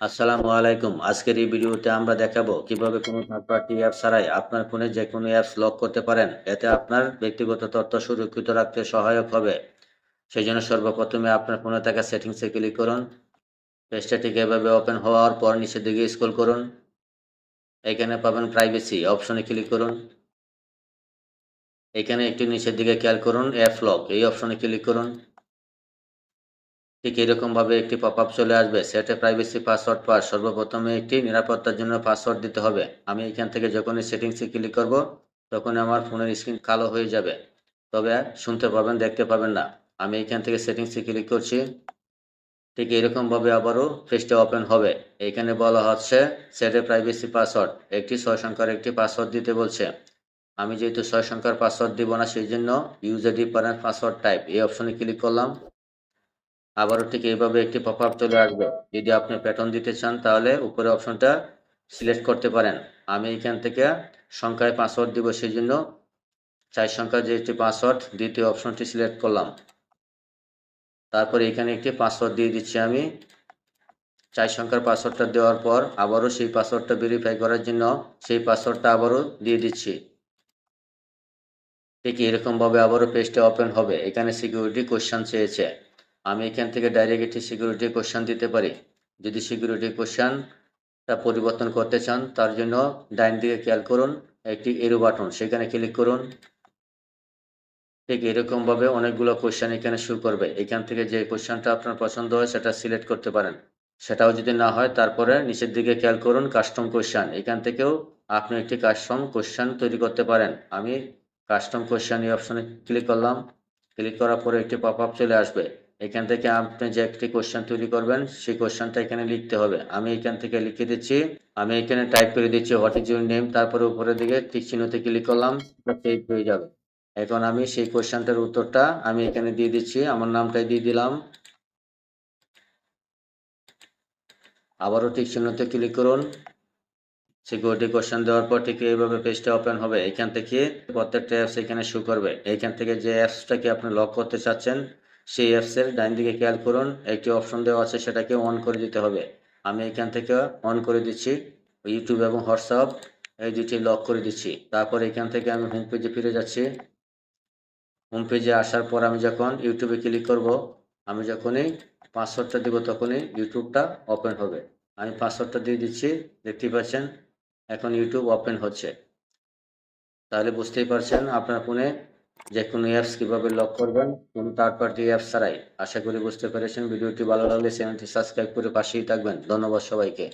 আসসালামু আলাইকুম। আজকের এই ভিডিওতে আমরা দেখাবো কীভাবে কোনো থার্ড পার্টি অ্যাপ ছাড়াই আপনার ফোনে যে কোনো অ্যাপস লক করতে পারেন। এতে আপনার ব্যক্তিগত তথ্য সুরক্ষিত রাখতে সহায়ক হবে। সেই জন্য সর্বপ্রথমে আপনার ফোনে থাকা সেটিংসে ক্লিক করুন। পেজটা ঠিক এভাবে ওপেন হওয়ার পর নিচের দিকে স্ক্রল করুন। এখানে পাবেন প্রাইভেসি অপশনে ক্লিক করুন। এখানে একটু নিচের দিকে খেয়াল করুন অ্যাপ লক এই অপশনে ক্লিক করুন। ঠিক এরকমভাবে একটি পপ আপ চলে আসবে। সেটে প্রাইভেসি পাসওয়ার্ড পাস সর্বপ্রথমে একটি নিরাপত্তার জন্য পাসওয়ার্ড দিতে হবে। আমি এখান থেকে যখনই সেটিংসে ক্লিক করব তখন আমার ফোনের স্ক্রিন কালো হয়ে যাবে। তবে শুনতে পাবেন, দেখতে পাবেন না। আমি এখান থেকে সেটিংসে ক্লিক করছি। ঠিক এরকমভাবে আবারও পেজটা ওপেন হবে। এখানে বলা হচ্ছে সেটে প্রাইভেসি পাসওয়ার্ড একটি ছয় সংখ্যার একটি পাসওয়ার্ড দিতে বলছে। আমি যেহেতু ছয় সংখ্যার পাসওয়ার্ড দিব না, সেই জন্য ইউজার ডিফারেন্ট পাসওয়ার্ড টাইপ এই অপশনে ক্লিক করলাম। আবারও ঠিক এইভাবে একটি পপ আপ চলে আসবে। যদি আপনি প্যাটার্ন দিতে চান, তাহলে উপরে অপশনটা সিলেক্ট করতে পারেন। আমি এখান থেকে সংখ্যায় পাসওয়ার্ড দিব সেই জন্য চার সংখ্যার যে একটি পাসওয়ার্ড দ্বিতীয় অপশনটি সিলেক্ট করলাম। তারপরে এখানে একটি পাসওয়ার্ড দিয়ে দিচ্ছি আমি। চার সংখ্যার পাসওয়ার্ডটা দেওয়ার পর আবারও সেই পাসওয়ার্ডটা ভেরিফাই করার জন্য সেই পাসওয়ার্ডটা আবারও দিয়ে দিচ্ছি। ঠিক এরকমভাবে আবারও পেজটা ওপেন হবে। এখানে সিকিউরিটি কোশ্চান চেয়েছে। আমি এখান থেকে ডাইরেক্ট একটি সিকিউরিটি কোশ্চান দিতে পারি। যদি সিকিউরিটি কোশ্চানটা পরিবর্তন করতে চান, তার জন্য ডাইন দিকে খেয়াল করুন, একটি এরো বাটন সেখানে ক্লিক করুন। ঠিক এরকমভাবে অনেকগুলো কোশ্চান এখানে শুরু করবে। এখান থেকে যে কোশ্চানটা আপনার পছন্দ হয়, সেটা সিলেক্ট করতে পারেন। সেটাও যদি না হয়, তারপরে নিচের দিকে খেয়াল করুন কাস্টম কোশ্চান এখান থেকেও আপনি একটি কাস্টম কোশ্চান তৈরি করতে পারেন। আমি কাস্টম কোশ্চান এই অপশনে ক্লিক করলাম। ক্লিক করার পরে একটি পপ আপ চলে আসবে। এখান থেকে আপনি যে একটি কোশ্চেন তৈরি করবেন, সেই কোশ্চেনটা এখানে লিখতে হবে। আমি এখান থেকে লিখে দিচ্ছি। আমি এখানে টাইপ করে দিচ্ছি হোয়াট ইজ ইউর নেম তারপরে উপরের দিকে টিক চিহ্নতে ক্লিক করলাম সেভ হয়ে যাবে। এখন আমি সেই কোশ্চেনটার উত্তরটা আমি এখানে দিয়ে দিচ্ছি, আমার নামটাই দিয়ে দিলাম। আবারও টিক চিহ্নতে ক্লিক করুন। সিকিউরিটি কোশ্চেন দেওয়ার পর ঠিক এইভাবে পেজটা ওপেন হবে। এখান থেকে প্রত্যেকটা অ্যাপস এখানে শো করবে। এইখান থেকে যে অ্যাপসটাকে আপনি লক করতে চাচ্ছেন সেই অ্যাপসের ডাইন দিকে খেয়াল করুন, একটি অপশন দেওয়া আছে, সেটাকে অন করে দিতে হবে। আমি এখান থেকে অন করে দিচ্ছি ইউটিউব এবং হোয়াটসঅ্যাপ এই দুটি লক করে দিচ্ছি। তারপর এখান থেকে আমি হোম পেজে ফিরে যাচ্ছি। হোম পেজে আসার পর আমি যখন ইউটিউবে ক্লিক করব, আমি যখনই পাসওয়ার্ডটা দিব, তখনই ইউটিউবটা ওপেন হবে। আমি পাসওয়ার্ডটা দিয়ে দিচ্ছি দেখতেই পাচ্ছেন, এখন ইউটিউব ওপেন হচ্ছে। তাহলে বুঝতেই পারছেন, আপনার ফোনে যে কোনো অ্যাপস কীভাবে লক করবেন। কোন থার্ড পার্টি অ্যাপস ছাড়াই, আশা করি বুঝতে পেরেছেন। ভিডিওটি ভালো লাগলে চ্যানেলটি সাবস্ক্রাইব করে পাশেই থাকবেন। ধন্যবাদ সবাইকে।